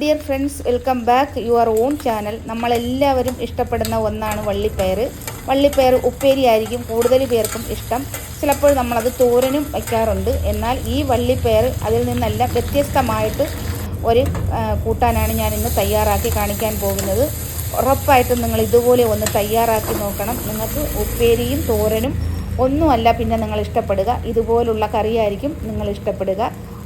Dear friends welcome back your own channel നമ്മളെല്ലാവരും ഇഷ്ടപ്പെടുന്ന ഒന്നാണ് വള്ളിപ്പയർ. വള്ളിപ്പയർ ഉപ്പേരി ആയിരിക്കും കൂടുതൽ പേർക്കും ഇഷ്ടം. ചിലപ്പോൾ നമ്മളത് തോരനും വയ്ക്കാറുണ്ട്. എന്നാൽ ഈ വള്ളിപ്പയർ അതിൽ നിന്നെല്ലാം വ്യത്യസ്തമായിട്ട് ഒരു കൂട്ടാനാണ് ഞാൻ ഇന്ന് തയ്യാറാക്കി കാണിക്കാൻ പോകുന്നത്. ഉറപ്പായിട്ടും നിങ്ങൾ ഇതുപോലെ ഒന്ന് തയ്യാറാക്കി നോക്കണം. നിങ്ങൾക്ക് ഉപ്പേരിയും തോരനും ഒന്നുമല്ല പിന്നെ നിങ്ങൾ ഇഷ്ടപ്പെടുക. ഇതുപോലുള്ള കറിയായിരിക്കും നിങ്ങൾ ഇഷ്ടപ്പെടുക.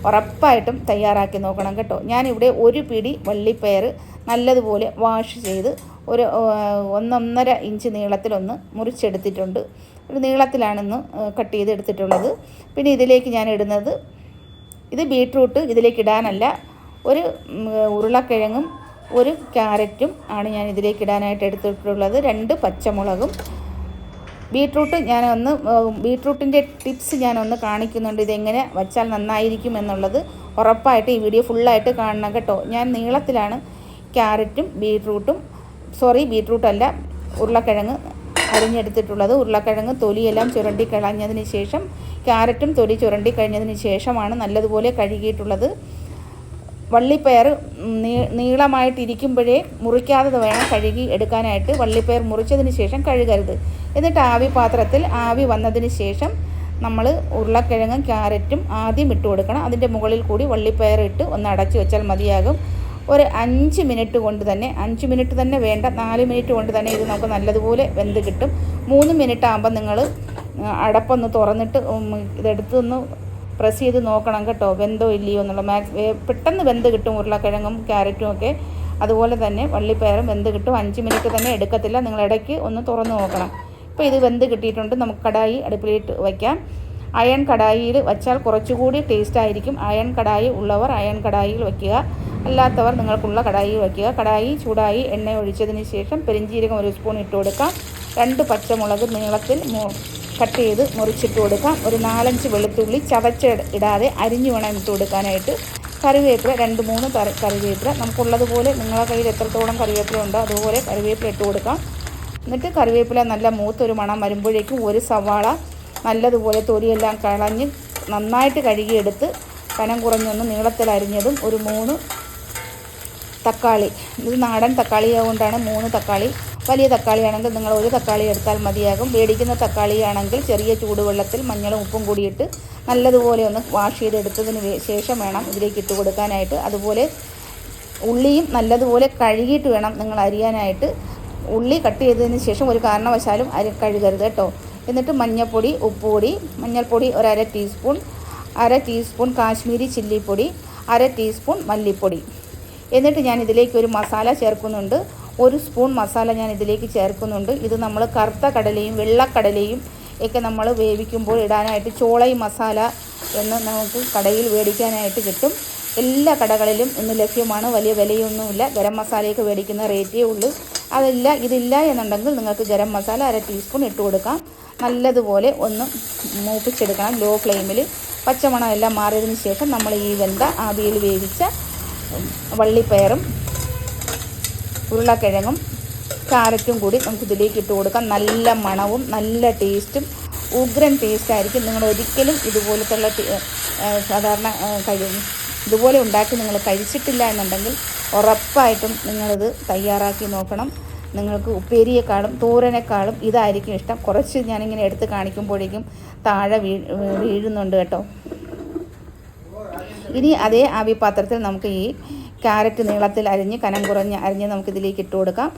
ഉറപ്പായിട്ടും തയ്യാറാക്കി നോക്കണം കേട്ടോ. ഞാനിവിടെ ഒരു പിടി വള്ളിപ്പയർ നല്ലതുപോലെ വാഷ് ചെയ്ത് ഒരു ഒന്നൊന്നര ഇഞ്ച് നീളത്തിലൊന്ന് മുറിച്ചെടുത്തിട്ടുണ്ട്. ഒരു നീളത്തിലാണിന്ന് കട്ട് ചെയ്ത് എടുത്തിട്ടുള്ളത് പിന്നെ ഇതിലേക്ക് ഞാൻ ഇടുന്നത് ഇത് ബീട്രൂട്ട് ഇതിലേക്ക് ഇടാനല്ല ഒരു ഉരുളക്കിഴങ്ങും ഒരു ക്യാരറ്റും ആണ് ഞാൻ ഇതിലേക്ക് ഇടാനായിട്ട് എടുത്തിട്ടുള്ളത്. രണ്ട് പച്ചമുളകും ബീട്രൂട്ട് ഞാനൊന്ന് ബീട്രൂട്ടിന്റെ ടിപ്സ് ഞാനൊന്ന് കാണിക്കുന്നുണ്ട്. ഇതെങ്ങനെ വച്ചാൽ നന്നായിരിക്കും എന്നുള്ളത് ഉറപ്പായിട്ട് ഈ വീഡിയോ ഫുള്ളായിട്ട് കാണണം കേട്ടോ. ഞാൻ നീളത്തിലാണ് ക്യാരറ്റും ബീട്രൂട്ടും സോറി ബീട്രൂട്ടല്ല ഉരുളക്കിഴങ്ങ് അരിഞ്ഞെടുത്തിട്ടുള്ളത്. ഉരുളക്കിഴങ്ങ് തൊലിയെല്ലാം ചുരണ്ടി കളഞ്ഞതിന് ശേഷം ക്യാരറ്റും തൊലി ചുരണ്ടി കഴിഞ്ഞതിന് ശേഷമാണ് നല്ലതുപോലെ കഴുകിയിട്ടുള്ളത്. വള്ളിപ്പയർ നീ നീളമായിട്ടിരിക്കുമ്പോഴേ മുറിക്കാതെ വേണം കഴുകി എടുക്കാനായിട്ട് വള്ളിപ്പയർ മുറിച്ചതിന് ശേഷം കഴുകരുത്. എന്നിട്ട് ആവി പാത്രത്തിൽ ആവി വന്നതിന് ശേഷം നമ്മൾ ഉരുളക്കിഴങ്ങും ക്യാരറ്റും ആദ്യം ഇട്ട് കൊടുക്കണം. അതിന്റെ മുകളിൽ കൂടി വള്ളിപ്പയർ ഇട്ട് ഒന്ന് അടച്ചു വെച്ചാൽ മതിയാകും. ഒരു അഞ്ച് മിനിറ്റ് കൊണ്ട് തന്നെ അഞ്ച് മിനിറ്റ് തന്നെ വേണ്ട നാല് മിനിറ്റ് കൊണ്ട് തന്നെ ഇത് നമുക്ക് നല്ലതുപോലെ വെന്ത് കിട്ടും. മൂന്ന് മിനിറ്റ് ആകുമ്പോൾ നിങ്ങൾ അടപ്പൊന്ന് തുറന്നിട്ട് ഇതെടുത്തൊന്ന് പ്രസ് ചെയ്ത് നോക്കണം കേട്ടോ. വെന്തോ ഇല്ലയോ എന്നുള്ള മാക്സ് പെട്ടെന്ന് വെന്ത് കിട്ടും ഉരുളക്കിഴങ്ങും ക്യാരറ്റും ഒക്കെ. അതുപോലെ തന്നെ വള്ളിപ്പയറും വെന്ത് കിട്ടും. അഞ്ച് മിനിറ്റ് തന്നെ എടുക്കത്തില്ല. നിങ്ങൾ ഇടയ്ക്ക് ഒന്ന് തുറന്ന് നോക്കണം. ഇപ്പോൾ ഇത് വെന്ത് കിട്ടിയിട്ടുണ്ട്. നമുക്ക് കടായി അടുപ്പിലിട്ട് വയ്ക്കാം. അയൺ കടായിയിൽ വച്ചാൽ കുറച്ചുകൂടി ടേസ്റ്റ് ആയിരിക്കും. അയൺ കടായി ഉള്ളവർ അയൺ കടായിയിൽ വയ്ക്കുക. അല്ലാത്തവർ നിങ്ങൾക്കുള്ള കടായി വയ്ക്കുക. കടായി ചൂടായി എണ്ണ ഒഴിച്ചതിന് ശേഷം പെരിഞ്ചീരകം ഒരു സ്പൂൺ ഇട്ട് കൊടുക്കാം. രണ്ട് പച്ചമുളക് നീളത്തിൽ കട്ട് ചെയ്ത് മുറിച്ചിട്ട് കൊടുക്കാം. ഒരു നാലഞ്ച് വെളുത്തുള്ളി ചതച്ച് ഇടാതെ അരിഞ്ഞു വേണം ഇട്ട് കൊടുക്കാനായിട്ട്. കറിവേപ്പില രണ്ട് മൂന്ന് കറി കറിവേപ്പില. നമുക്കുള്ളതുപോലെ നിങ്ങളുടെ കയ്യിൽ എത്രത്തോളം കറിവേപ്പില ഉണ്ടോ അതുപോലെ കറിവേപ്പില ഇട്ട് കൊടുക്കാം. എന്നിട്ട് കറിവേപ്പില നല്ല മൂത്തൊരു മണം വരുമ്പോഴേക്കും ഒരു സവാള നല്ലതുപോലെ തൊലിയെല്ലാം കളഞ്ഞ് നന്നായിട്ട് കഴുകിയെടുത്ത് കനം കുറഞ്ഞൊന്ന് നീളത്തിൽ അരിഞ്ഞതും ഒരു മൂന്ന് തക്കാളി. ഇത് നാടൻ തക്കാളി ആയതുകൊണ്ടാണ് മൂന്ന് തക്കാളി വലിയ തക്കാളിയാണെങ്കിൽ നിങ്ങൾ ഒരു തക്കാളി എടുത്താൽ മതിയാകും. വേടിക്കുന്ന തക്കാളിയാണെങ്കിൽ ചെറിയ ചൂടുവെള്ളത്തിൽ മഞ്ഞളും ഉപ്പും കൂടിയിട്ട് നല്ലതുപോലെ ഒന്ന് വാഷ് ചെയ്തെടുത്തതിന് ശേഷം വേണം ഇതിലേക്ക് ഇട്ട് കൊടുക്കാനായിട്ട്. അതുപോലെ ഉള്ളിയും നല്ലതുപോലെ കഴുകിയിട്ട് വേണം നിങ്ങൾ അരിയാനായിട്ട്. ഉള്ളി കട്ട് ചെയ്തതിന് ശേഷം ഒരു കാരണവശാലും അരി കഴുകരുത് കേട്ടോ. എന്നിട്ട് മഞ്ഞൾപ്പൊടി ഉപ്പുപൊടി മഞ്ഞൾപ്പൊടി ഒരു അര ടീസ്പൂൺ അര ടീസ്പൂൺ കാശ്മീരി ചില്ലിപ്പൊടി അര ടീസ്പൂൺ മല്ലിപ്പൊടി. എന്നിട്ട് ഞാൻ ഇതിലേക്ക് ഒരു മസാല ചേർക്കുന്നുണ്ട്. ഒരു സ്പൂൺ മസാല ഞാൻ ഇതിലേക്ക് ചേർക്കുന്നുണ്ട്. ഇത് നമ്മൾ കറുത്ത കടലയും വെള്ളക്കടലയും ഒക്കെ നമ്മൾ വേവിക്കുമ്പോൾ ഇടാനായിട്ട് ചോളൈ മസാല എന്ന് നമുക്ക് കടയിൽ മേടിക്കാനായിട്ട് കിട്ടും. എല്ലാ കടകളിലും ഇന്ന് ലഭ്യമാണ്. വലിയ വിലയൊന്നുമില്ല. ഗരം മസാലയൊക്കെ മേടിക്കുന്ന റേറ്റേ ഉള്ളൂ. അതല്ല ഇതില്ല എന്നുണ്ടെങ്കിൽ നിങ്ങൾക്ക് ഗരം മസാല അര ടീസ്പൂൺ ഇട്ട് കൊടുക്കാം. നല്ലതുപോലെ ഒന്ന് മൂപ്പിച്ചെടുക്കണം ലോ ഫ്ലെയിമിൽ. പച്ചമണം എല്ലാം മാറിയതിന് ശേഷം നമ്മൾ ഈ വെന്ത ആവിയിൽ വേവിച്ച വള്ളിപ്പയറും ഉരുളക്കിഴങ്ങും ക്യാരറ്റും കൂടി നമുക്ക് ഇതിലേക്ക് ഇട്ട് കൊടുക്കാം. നല്ല മണവും നല്ല ടേസ്റ്റും ഉഗ്രൻ ടേസ്റ്റ് ആയിരിക്കും. നിങ്ങൾ ഒരിക്കലും ഇതുപോലത്തുള്ള സാധാരണ കഴി ഇതുപോലെ ഉണ്ടാക്കി നിങ്ങൾ കഴിച്ചിട്ടില്ല എന്നുണ്ടെങ്കിൽ ഉറപ്പായിട്ടും നിങ്ങളിത് തയ്യാറാക്കി നോക്കണം. നിങ്ങൾക്ക് ഉപ്പേരിയേക്കാളും തോരനേക്കാളും ഇതായിരിക്കും ഇഷ്ടം. കുറച്ച് ഞാനിങ്ങനെ എടുത്ത് കാണിക്കുമ്പോഴേക്കും താഴെ വീഴുന്നുണ്ട് കേട്ടോ. ഇനി അതേ ആവി പാത്രത്തിൽ നമുക്ക് ഈ ക്യാരറ്റ് നീളത്തിൽ അരിഞ്ഞ് കനം കുറഞ്ഞ് അരിഞ്ഞ് നമുക്കിതിലേക്ക് ഇട്ട് കൊടുക്കാം.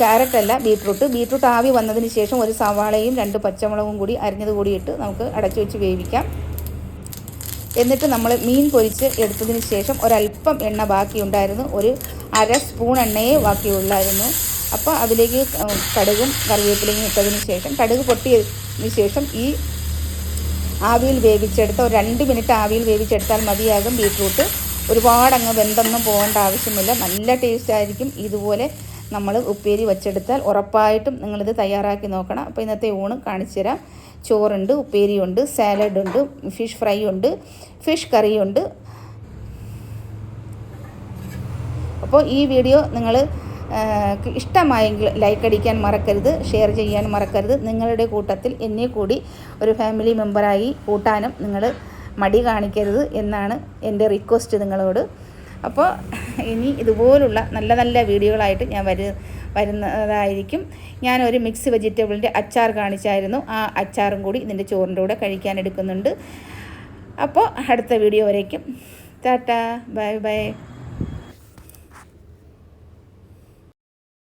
ക്യാരറ്റ് അല്ല ബീട്രൂട്ട്. ബീട്രൂട്ട് ആവി വന്നതിന് ശേഷം ഒരു സവാളയും രണ്ട് പച്ചമുളകും കൂടി അരിഞ്ഞത് കൂടി ഇട്ട് നമുക്ക് അടച്ചു വെച്ച് വേവിക്കാം. എന്നിട്ട് നമ്മൾ മീൻ പൊരിച്ച് എടുത്തതിന് ശേഷം ഒരല്പം എണ്ണ ബാക്കിയുണ്ടായിരുന്നു. ഒരു അര സ്പൂൺ എണ്ണയെ ബാക്കിയുള്ളായിരുന്നു. അപ്പോൾ അതിലേക്ക് കടുകും കറിവേപ്പിലയും ഇട്ടതിന് ശേഷം കടുക് പൊട്ടിയതിന് ശേഷം ഈ ആവിയിൽ വേവിച്ചെടുത്ത ഒരു രണ്ട് മിനിറ്റ് ആവിയിൽ വേവിച്ചെടുത്താൽ മതിയാകും ബീട്രൂട്ട്. ഒരുപാട് അങ്ങ് വെന്തൊന്നും പോകേണ്ട ആവശ്യമില്ല. നല്ല ടേസ്റ്റ് ആയിരിക്കും. ഇതുപോലെ നമ്മൾ ഉപ്പേരി വച്ചെടുത്താൽ ഉറപ്പായിട്ടും നിങ്ങളിത് തയ്യാറാക്കി നോക്കണം. അപ്പോൾ ഇന്നത്തെ ഊണ് കാണിച്ചു തരാം. ചോറുണ്ട് ഉപ്പേരിയുണ്ട് സാലഡ് ഉണ്ട് ഫിഷ് ഫ്രൈ ഉണ്ട് ഫിഷ് കറിയുണ്ട് അപ്പോൾ ഈ വീഡിയോ നിങ്ങൾ ഇഷ്ടമായെങ്കിൽ ലൈക്ക് അടിക്കാൻ മറക്കരുത് ഷെയർ ചെയ്യാൻ മറക്കരുത്. നിങ്ങളുടെ കൂട്ടത്തിൽ എന്നെ കൂടി ഒരു ഫാമിലി മെമ്പറായി കൂട്ടാനും നിങ്ങൾ മടി കാണിക്കരുത് എന്നാണ് എന്റെ റിക്വസ്റ്റ് നിങ്ങളോട്. അപ്പോൾ ഇനി ഇതുപോലുള്ള നല്ല നല്ല വീഡിയോകളായിട്ട് ഞാൻ വരു വരുന്നതായിരിക്കും. ഒരു മിക്സ് വെജിറ്റബിളിന്റെ അച്ചാർ കാണിച്ചായിരുന്നു. ആ അച്ചാറും കൂടി ഇതിന്റെ ചോറിന്റെ കൂടെ കഴിക്കാൻ എടുക്കുന്നുണ്ട്. അപ്പോൾ അടുത്ത വീഡിയോ വരേക്കും. ടാറ്റാ. Bye bye.